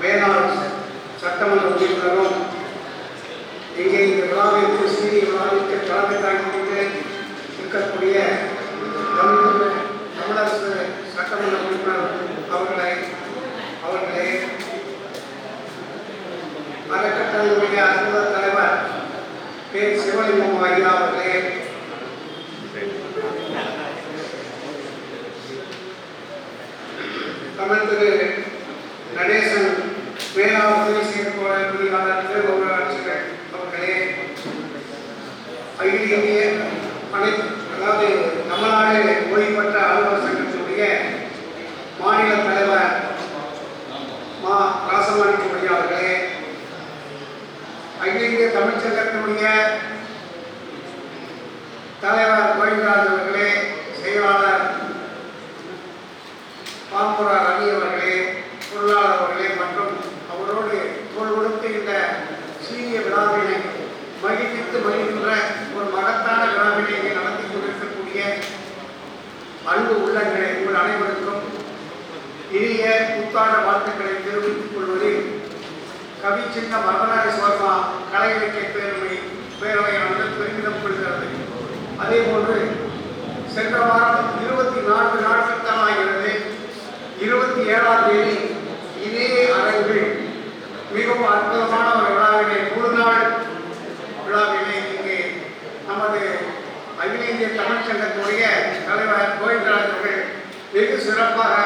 வேளாண் சட்டமன்ற உறுப்பினரும் இங்கே இந்த விழாவிற்கு சீரிய விழாவிற்கு கலந்து காண்கின்ற பகுதியிலேயே பணி அதாவது தமிழ்நாடு ஓய்வு பெற்ற அலுவலர் சங்கத்தினுடைய மாநில தலைவர் மா ராசமாணிக்குமரி அவர்களே அகில இந்திய தமிழ்ச்சங்கத்தினுடைய தலைவர் கோவிந்தராஜ் அவர்களே புத்தாண்ட வாழ்த்துக்களை தெரிவித்துக் கொள்வதில் கவி சின்ன மரபநாடு சோர்மா கலை இலக்கிய பேரவை பேரவையானது பெருமிதம் கொள்கிறது. அதே போன்று சென்ற வாரம் இருபத்தி நான்கு நாட்கள் தான் ஆகிறது. இருபத்தி ஏழாம் தேதி இணைய அரங்கில் மிகவும் அற்புதமான ஒரு விழாவினை ஒரு நாள் விழாவினை இங்கே நமது அகில இந்திய தமிழ்ச்சங்கத்துடைய தலைவர் கோவிந்தராஜ் வெகு சிறப்பாக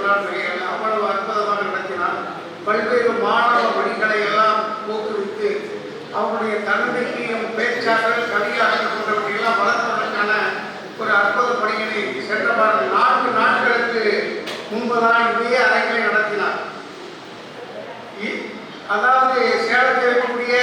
திருநாள் அவ்வளவு அற்புதமாக நடத்தினார். பல்வேறு மாணவ பணிகளை எல்லாம் ஊக்குவித்து அவருடைய தன்னம்பிக்கையும் பேச்சாளர்கள் கவியாக போன்றவற்றையெல்லாம் வளர்ப்பதற்கான ஒரு அற்புத பணிகளை சென்ற நான்கு நாட்களுக்கு முன்புதான் இதே அறைகளை நடத்தினார். அதாவது சேலத்தில் இருக்கக்கூடிய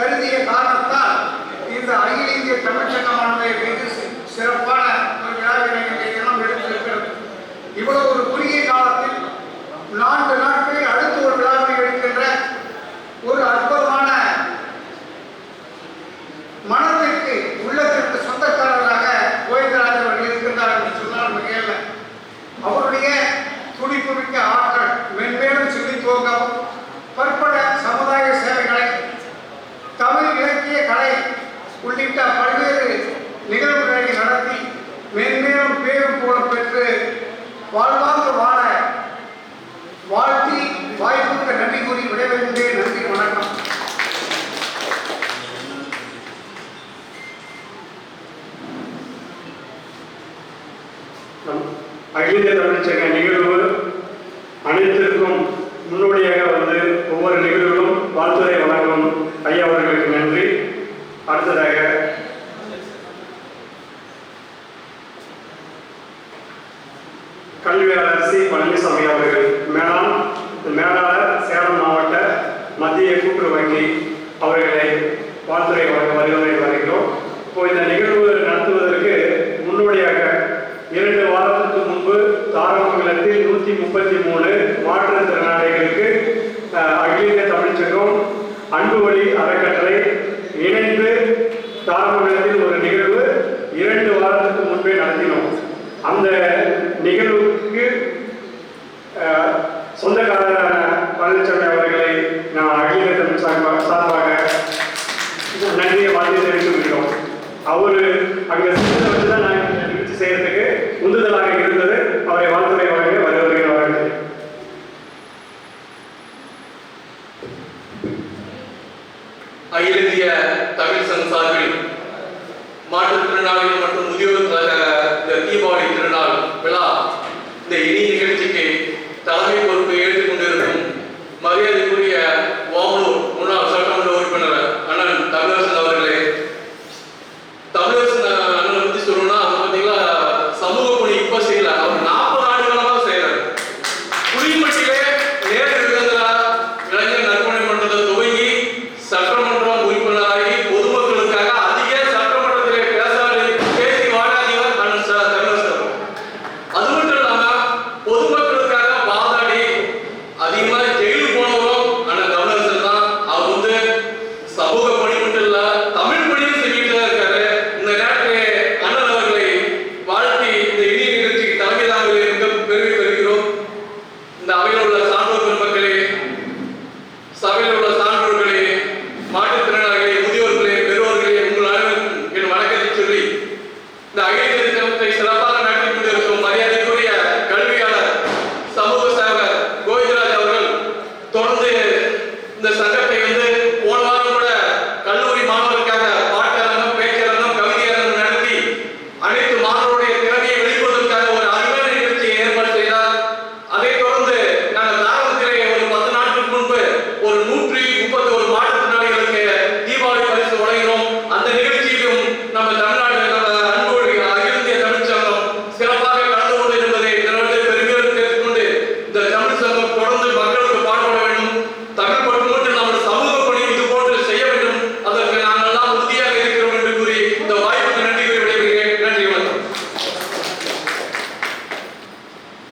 கருதிய காரணத்தால் இந்த அகில இந்திய தமிழ்ச்சங்கமானவை மீது சிறப்பு அனைத்திற்கும் முன்னோடியாக வந்து ஒவ்வொரு நிகழ்வுகளும் வாழ்த்துறை வழங்கும் ஐயா அவர்களுக்கு நன்றி. அடுத்ததாக கல்வியாளர் சி பழனிசாமி அவர்கள். மேலாம் மேலாம் மாநிலத்தில் நூற்றி முப்பத்தி மூணு மாற்றுத்திறனாளிகளுக்கு அகில இந்திய தமிழ்ச்சங்கம் அன்பு வழி அறக்கட்டளை இணைந்து தாராபுரத்தில் ஒரு நாளைக்கு மட்டும் முதியோர்களுக்காக இந்த